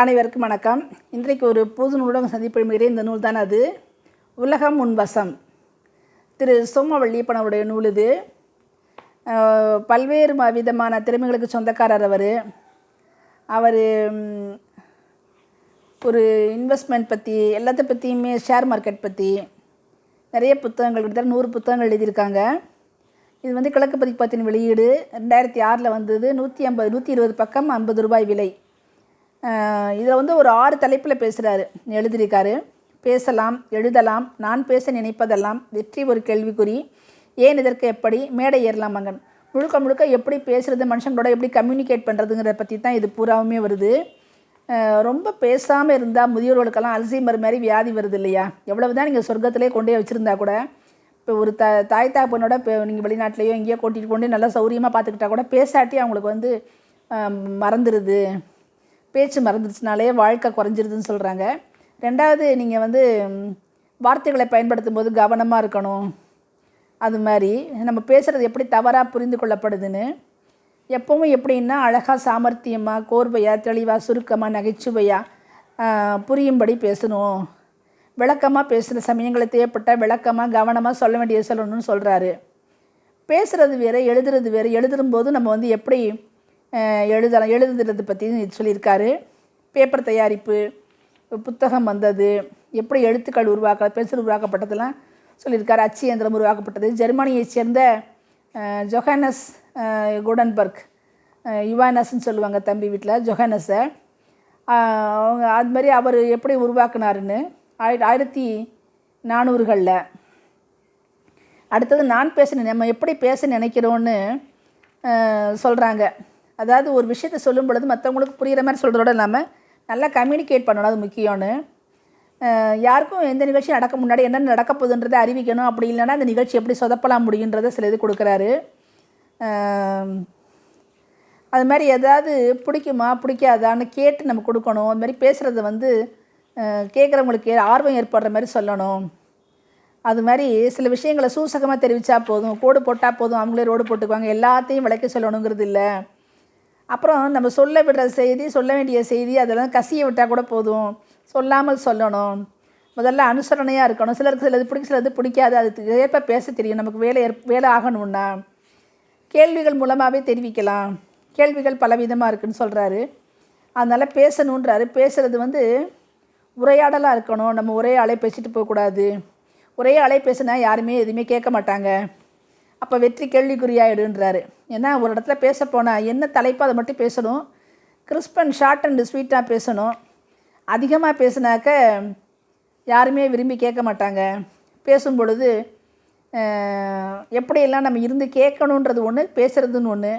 அனைவருக்கும் வணக்கம். இன்றைக்கு ஒரு புது நூலகம் சந்திப்பெழுகிறேன் இந்த நூல் தான் அது. உலகம் உன் வசம். திரு சோமவள்ளியப்பன் அவருடைய நூல் இது. பல்வேறு விதமான திறமைகளுக்கு சொந்தக்காரர் அவர். அவர் ஒரு இன்வெஸ்ட்மெண்ட் பற்றி எல்லாத்த பற்றியுமே ஷேர் மார்க்கெட் பற்றி நிறைய புத்தகங்கள் கிட்டத்தட்ட நூறு புத்தகங்கள் எழுதியிருக்காங்க. இது வந்து கிழக்கு பதிப்பத்தின் வெளியீடு. ரெண்டாயிரத்தி ஆறில் வந்தது. நூற்றி ஐம்பது நூற்றி இருபது பக்கம் ஐம்பது ரூபாய் விலை. இதில் வந்து ஒரு ஆறு தலைப்பில் பேசுகிறாரு எழுதியிருக்காரு. பேசலாம் எழுதலாம் நான் பேச நினைப்பதெல்லாம் வெற்றி ஒரு கேள்விக்குறி. ஏன் இதற்கு எப்படி? மேடை ஏறலாம் மகன். முழுக்க முழுக்க எப்படி பேசுகிறது மனுஷங்களோட எப்படி கம்யூனிகேட் பண்ணுறதுங்கிறத பற்றி தான் இது பூராவுமே வருது. ரொம்ப பேசாமல் இருந்தால் முதியோர்களுக்கெல்லாம் அல்சைமர் மாதிரி வியாதி வருது இல்லையா? எவ்வளவு தான் நீங்கள் சொர்க்கத்திலே கொண்டே வச்சுருந்தா கூட இப்போ ஒரு த தாய் தாப்பனோட இப்போ நீங்கள் வெளிநாட்டிலையோ எங்கேயோ கூட்டிகிட்டு கொண்டு நல்லா சௌரியமாக பார்த்துக்கிட்டா கூட பேசாட்டி அவங்களுக்கு வந்து மறந்துடுது பேச்சு மறந்துடுச்சுனாலே வாழ்க்கை குறைஞ்சிருதுன்னு சொல்கிறாங்க ரெண்டாவது நீங்கள் வந்து வார்த்தைகளை பயன்படுத்தும் போது கவனமாக இருக்கணும். அது மாதிரி நம்ம பேசுகிறது எப்படி தவறாக புரிந்து கொள்ளப்படுதுன்னு எப்பவும் எப்படின்னா அழகாக சாமர்த்தியமாக கோர்வையாக தெளிவாக சுருக்கமாக நகைச்சுவையாக புரியும்படி பேசணும். விளக்கமாக பேசுகிற சமயங்களை தேவைப்பட்ட விளக்கமாக கவனமாக சொல்ல வேண்டிய சொல்லணும்னு சொல்கிறாரு பேசுகிறது வேறு எழுதுறது வேறு எழுதும்போது நம்ம வந்து எப்படி எழுதலாம் எழுதுறது பற்றி சொல்லியிருக்காரு. பேப்பர் தயாரிப்பு புத்தகம் வந்தது எப்படி எழுத்துக்கள் உருவாக்க பென்சில் உருவாக்கப்பட்டதெல்லாம் சொல்லியிருக்காரு. அச்சு இயந்திரம் உருவாக்கப்பட்டது. ஜெர்மனியைச் சேர்ந்த ஜொஹானஸ் குடன்பர்க் யுவானஸ்ன்னு சொல்லுவாங்க தம்பி வீட்டில் ஜொஹானஸை. அவங்க அது மாதிரி அவர் எப்படி உருவாக்குனாருன்னு ஆயிர ஆயிரத்தி நானூறுகளில். அடுத்தது நான் பேச நம்ம எப்படி பேச நினைக்கிறோன்னு சொல்கிறாங்க அதாவது ஒரு விஷயத்தை சொல்லும் பொழுது மற்றவங்களுக்கு புரிகிற மாதிரி சொல்கிறதோட இல்லாமல் நல்லா கம்யூனிகேட் பண்ணணும். அது முக்கியம்னு. யாருக்கும் எந்த நிகழ்ச்சி நடக்க முன்னாடி என்ன நடக்க போகுதுன்றதை அறிவிக்கணும். அப்படி இல்லைன்னா அந்த நிகழ்ச்சி எப்படி சொதப்பலாம் முடியுன்றதை சில இது கொடுக்குறாரு. அது மாதிரி எதாவது பிடிக்குமா பிடிக்காதான்னு கேட்டு நம்ம கொடுக்கணும். அது மாதிரி பேசுகிறத வந்து கேட்குறவங்களுக்கு ஆர்வம் ஏற்படுற மாதிரி சொல்லணும். அது மாதிரி சில விஷயங்களை சூசகமாக தெரிவித்தா போதும். கோடு போட்டால் போதும். அவங்களே ரோடு போட்டுக்குவாங்க. எல்லாத்தையும் விளக்கி சொல்லணுங்கிறது இல்லை. அப்புறம் நம்ம சொல்ல விடுற செய்தி சொல்ல வேண்டிய செய்தி அதெல்லாம் கசிய விட்டால் கூட போதும். சொல்லாமல் சொல்லணும். முதல்ல அனுசரணையாக இருக்கணும். சிலருக்கு சிலது பிடிக்கும் சிலது பிடிக்காது. அதுக்கு ஏற்ப பேச தெரியும். நமக்கு வேலை ஏற் வேலை ஆகணும்னா. கேள்விகள் மூலமாகவே தெரிவிக்கலாம். கேள்விகள் பலவிதமாக இருக்குன்னு சொல்கிறாரு அதனால் பேசணுன்றாரு பேசுகிறது வந்து உரையாடலாக இருக்கணும். நம்ம ஒரே ஆளே பேசிட்டு போகக்கூடாது. ஒரே ஆளே பேசினா யாருமே எதுவுமே கேட்க மாட்டாங்க. அப்போ வெற்றி கேள்விக்குறியாயிடுன்றாரு. ஏன்னா ஒரு இடத்துல பேச போனால் என்ன தலைப்போ அதை மட்டும் பேசணும். கிறிஸ்ப் அண்ட் ஷார்ட் அண்ட் ஸ்வீட்டாக பேசணும். அதிகமாக பேசினாக்க யாருமே விரும்பி கேட்க மாட்டாங்க. பேசும் பொழுது எப்படியெல்லாம் நம்ம இருந்து கேட்கணுன்றது ஒன்று பேசுகிறதுன்னு ஒன்று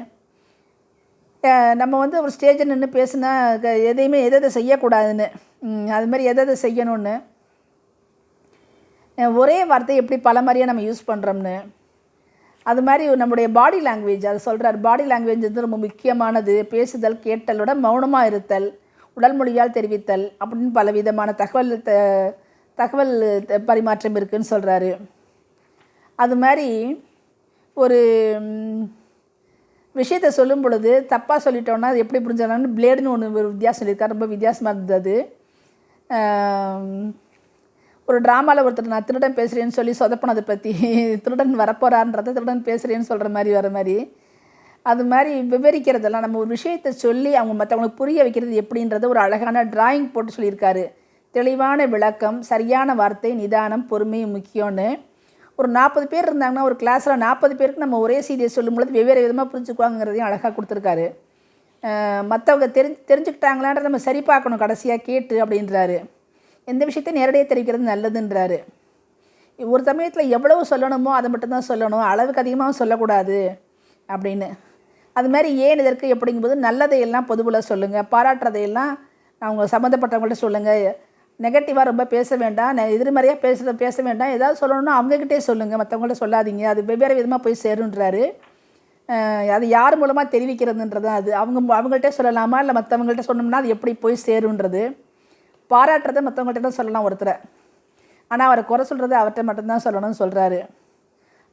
நம்ம வந்து ஒரு ஸ்டேஜில் நின்று பேசுனா க- எதையுமே எதை எதை செய்யக்கூடாதுன்னு. அதுமாதிரி அது மாதிரி எதை எதை செய்யணும்னு. ஒரே வார்த்தையை எப்படி பல மாதிரியாக நம்ம யூஸ் பண்ணுறோம்னு அது மாதிரி நம்முடைய பாடி லாங்குவேஜ் அதை சொல்கிறார் பாடி லாங்குவேஜ் வந்து ரொம்ப முக்கியமானது. பேசுதல் கேட்டலோட மௌனமாக இருத்தல் உடல் மொழியால் தெரிவித்தல் அப்படின்னு பல விதமான தகவல் த தகவல் த- பரிமாற்றம் இருக்குதுன்னு சொல்கிறாரு அது மாதிரி ஒரு விஷயத்தை சொல்லும் பொழுது தப்பாக சொல்லிட்டோம்னா அது எப்படி புரிஞ்சுக்கலாம்னு பிளேடுன்னு ஒன்று ஒரு வித்தியாசம் சொல்லியிருக்காரு. ரொம்ப வித்தியாசமாக இருந்தது ஒரு ட்ராமாவில் ஒருத்தர் நான் திருடன் பேசுகிறேன்னு சொல்லி சொதப்பினதை பற்றி திருடன் வரப்போகிறான்றதை திருடன் பேசுகிறேன்னு சொல்கிற மாதிரி வர மாதிரி. அது மாதிரி விவரிக்கிறதெல்லாம் நம்ம ஒரு விஷயத்தை சொல்லி அவங்க மற்றவங்களுக்கு புரிய வைக்கிறது எப்படின்றத ஒரு அழகான டிராயிங் போட்டு சொல்லியிருக்காரு. தெளிவான விளக்கம் சரியான வார்த்தை நிதானம் பொறுமை முக்கியம்னு. ஒரு நாற்பது பேர் இருந்தாங்கன்னா ஒரு கிளாஸில் நாற்பது பேருக்கு நம்ம ஒரே செய்தியை சொல்லும்பொழுது வெவ்வேறு விதமாக புரிஞ்சுக்குவாங்கிறதையும் அழகாக கொடுத்துருக்காரு. மற்றவங்க தெரிஞ்சு தெரிஞ்சுக்கிட்டாங்களான்றத நம்ம சரி பார்க்கணும் கடைசியாக கேட்டு அப்படின்றாரு. எந்த விஷயத்தையும் நேரடியாக தெரிவிக்கிறது நல்லதுன்றாரு. ஒரு சமயத்தில் எவ்வளவு சொல்லணுமோ அதை மட்டும்தான் சொல்லணும். அளவுக்கு அதிகமாக சொல்லக்கூடாது அப்படின்னு. அது மாதிரி ஏன் இதற்கு எப்படிங்கும்போது நல்லதையெல்லாம் பொதுவில் சொல்லுங்கள் பாராட்டுறதையெல்லாம் அவங்க சம்மந்தப்பட்டவங்கள்ட்ட சொல்லுங்கள் நெகட்டிவாக ரொம்ப பேச வேண்டாம். எதிர்மறையாக பேசுகிற பேச வேண்டாம். ஏதாவது சொல்லணும்னா அவங்கக்கிட்டே சொல்லுங்கள் மற்றவங்கள்ட்ட சொல்லாதீங்க. அது வெவ்வேறு விதமாக போய் சேருன்றாரு. அது யார் மூலமாக தெரிவிக்கிறதுன்றது தான் அது அவங்க அவங்கள்ட்ட சொல்லலாமா? இல்லை மற்றவங்கள்ட்ட சொன்னோம்னா அது எப்படி போய் சேருன்றது? பாராட்டுறதை மற்றவங்கள்ட்ட தான் சொல்லலாம் ஒருத்தரை. ஆனால் அவரை குறை சொல்கிறது அவர்கிட்ட மட்டும்தான் சொல்லணும்னு சொல்கிறாரு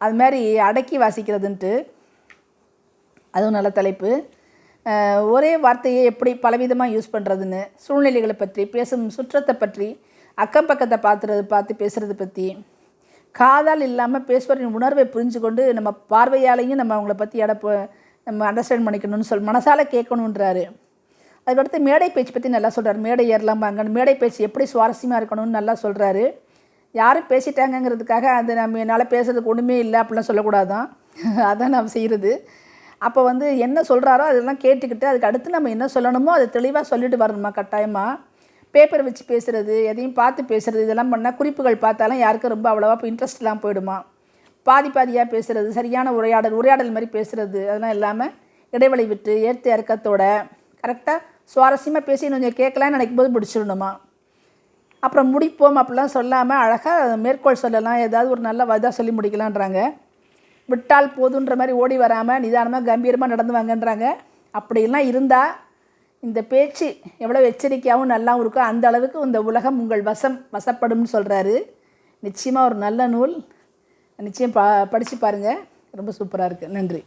அது மாதிரி அடக்கி வாசிக்கிறதுன்ட்டு அதுவும் நல்ல தலைப்பு. ஒரே வார்த்தையை எப்படி பலவிதமாக யூஸ் பண்ணுறதுன்னு சூழ்நிலைகளை பற்றி பேசும் சுற்றத்தை பற்றி அக்கம் பக்கத்தை பார்த்துறது பார்த்து பேசுகிறத பற்றி காதால் இல்லாமல் பேசுவரின் உணர்வை புரிஞ்சு கொண்டு நம்ம பார்வையாலையும் நம்ம அவங்கள பற்றி எடை நம்ம அண்டர்ஸ்டாண்ட் பண்ணிக்கணும்னு சொல் மனசால் கேட்கணுன்றாரு அதுக்கடுத்து மேடை பேச்சு பற்றி நல்லா சொல்கிறார் மேடை ஏறலாம்பாங்க மேடை பேச்சு எப்படி சுவாரஸ்யமாக இருக்கணும்னு நல்லா சொல்கிறாரு யாரும் பேசிட்டாங்கங்கிறதுக்காக அது நம்ம என்னால் பேசுறதுக்கு ஒன்றுமே இல்லை அப்படிலாம் சொல்லக்கூடாதான். அதான் நாம் செய்கிறது அப்போ வந்து என்ன சொல்கிறாரோ அதெல்லாம் கேட்டுக்கிட்டு அதுக்கு அடுத்து நம்ம என்ன சொல்லணுமோ அதை தெளிவாக சொல்லிட்டு வரணுமா கட்டாயமாக பேப்பர் வச்சு பேசுகிறது எதையும் பார்த்து பேசுகிறது இதெல்லாம் பண்ணால் குறிப்புகள் பார்த்தாலும் யாருக்கும் ரொம்ப அவ்வளோவா இப்போ இன்ட்ரெஸ்ட்லாம் போயிடுமா? பாதி பாதியாக பேசுகிறது சரியான உரையாடல் உரையாடல் மாதிரி பேசுகிறது அதெல்லாம் இல்லாமல் இடைவெளி விட்டு ஏற்ற இறக்கத்தோட கரெக்டாக சுவாரஸ்யமாக பேசி கொஞ்சம் கேட்கலான்னு நினைக்கும் போது பிடிச்சிடணுமா அப்புறம் முடிப்போம் அப்படிலாம் சொல்லாமல் அழகாக மேற்கோள் சொல்லலாம். ஏதாவது ஒரு நல்ல இதாக சொல்லி முடிக்கலான்றாங்க விட்டால் போதுன்ற மாதிரி ஓடி வராமல் நிதானமாக கம்பீரமாக நடந்து வாங்கன்றாங்க. அப்படிலாம் இருந்தால் இந்த பேச்சு எவ்வளோ எச்சரிக்கையாகவும் நல்லாவும் இருக்கோ அந்த அளவுக்கு இந்த உலகம் உங்கள் வசம் வசப்படும்னு சொல்கிறாரு நிச்சயமாக ஒரு நல்ல நூல். நிச்சயம் ப படித்து பாருங்கள் ரொம்ப சூப்பராக இருக்குது நன்றி.